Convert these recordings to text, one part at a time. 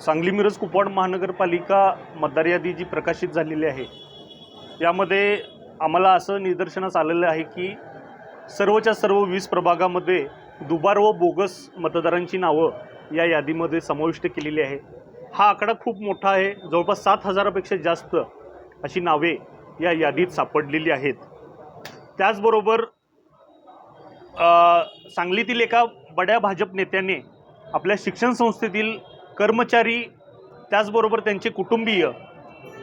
सांगली मिरज कुपवाड महानगरपालिका मतदार यादी जी प्रकाशित झालेली आहे यामध्ये आम्हाला असं निदर्शनास आलेलं आहे की सर्वच्या सर्व वीस प्रभागामध्ये दुबार व बोगस मतदारांची नावं या यादीमध्ये समाविष्ट केलेली आहे. हा आकडा खूप मोठा आहे जवळपास सात हजारापेक्षा जास्त अशी नावे या यादीत सापडलेली आहेत. त्याचबरोबर सांगलीतील एका बड्या भाजप नेत्याने आपल्या शिक्षण संस्थेतील कर्मचारी त्याचबरोबर त्यांचे कुटुंबीय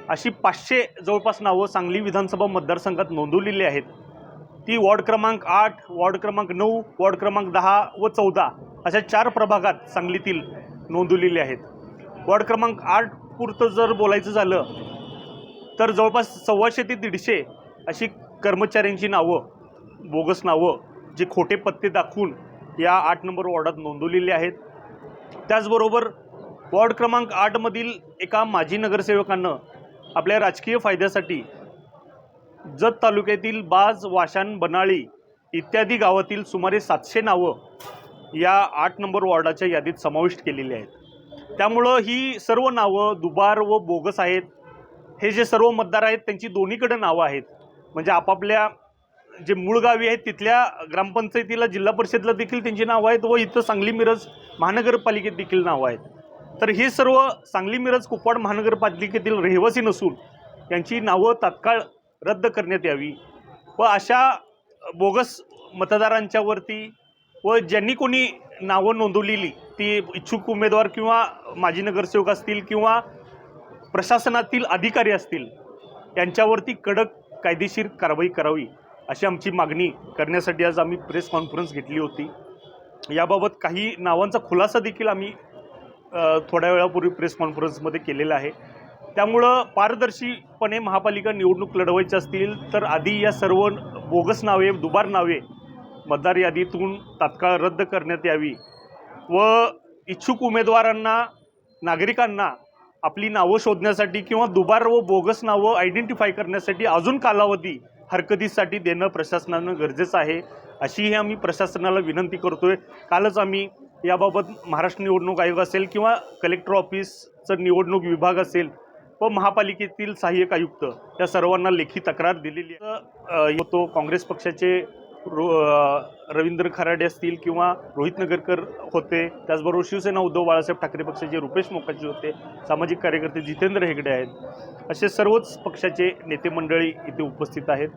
अशी पाचशे जवळपास नावं सांगली विधानसभा मतदारसंघात नोंदवलेली आहेत. ती वॉर्ड क्रमांक आठ वॉर्ड क्रमांक नऊ वॉर्ड क्रमांक दहा व चौदा अशा चार प्रभागात सांगलीतील नोंदवलेली आहेत. वॉर्ड क्रमांक आठ पुरतं जर बोलायचं झालं तर जवळपास सव्वाशे ते दीडशे अशी कर्मचाऱ्यांची नावं बोगस नावं जे खोटे पत्ते दाखवून या आठ नंबर वॉर्डात नोंदवलेली आहेत. त्याचबरोबर वॉर्ड क्रमांक आठमधील एका माजी नगरसेवकानं आपल्या राजकीय फायद्यासाठी जत तालुक्यातील बाज वाशान बनाळी इत्यादी गावातील सुमारे सातशे नावं या आठ नंबर वॉर्डाच्या यादीत समाविष्ट केलेली आहेत. त्यामुळं ही सर्व नावं दुबार व बोगस आहेत. हे जे सर्व मतदार आहेत त्यांची दोन्हीकडे नावं आहेत. म्हणजे आपापल्या जे मूळ गावी आहेत तिथल्या ग्रामपंचायतीला जिल्हा परिषदला देखील त्यांची नावं आहेत व इथं सांगली मिरज महानगरपालिकेत देखील नावं आहेत. तर हे सर्व सांगली मिरज कुपवाड महानगरपालिकेतील रहिवासी नसून यांची नावं तात्काळ रद्द करण्यात यावी व अशा बोगस मतदारांच्यावरती व ज्यांनी कोणी नावं नोंदवलेली ती इच्छुक उमेदवार किंवा माजी नगरसेवक असतील किंवा प्रशासनातील अधिकारी असतील यांच्यावरती कडक कायदेशीर कारवाई करावी अशी आमची मागणी करण्यासाठी आज आम्ही प्रेस कॉन्फरन्स घेतली होती. याबाबत काही नावांचा खुलासा देखील आम्ही थोड्या वेळापूर्वी प्रेस कॉन्फरन्समध्ये केलेलं आहे. त्यामुळं पारदर्शीपणे महापालिका निवडणूक लढवायची असतील तर आधी या सर्व बोगस नावे दुबार नावे मतदार यादीतून तात्काळ रद्द करण्यात यावी व इच्छुक उमेदवारांना नागरिकांना आपली नावं शोधण्यासाठी किंवा दुबार व बोगस नावं आयडेंटिफाय करण्यासाठी अजून कालावधी हरकतीसाठी देणं प्रशासनानं गरजेचं आहे अशीही आम्ही प्रशासनाला विनंती करतोय. कालच आम्ही याबाबत महाराष्ट्र निवडणूक आयोग असेल किंवा कलेक्टर ऑफिसचं निवडणूक विभाग असेल व महापालिकेतील सहाय्यक आयुक्त या सर्वांना लेखी तक्रार दिलेली होतो काँग्रेस पक्षाचे रो रवींद्र खराडे असतील किंवा रोहित नगरकर होते त्याचबरोबर शिवसेना उद्धव बाळासाहेब ठाकरे पक्षाचे रुपेश मोकाजी होते सामाजिक कार्यकर्ते जितेंद्र हेगडे आहेत असे सर्वच पक्षाचे नेते मंडळी इथे उपस्थित आहेत.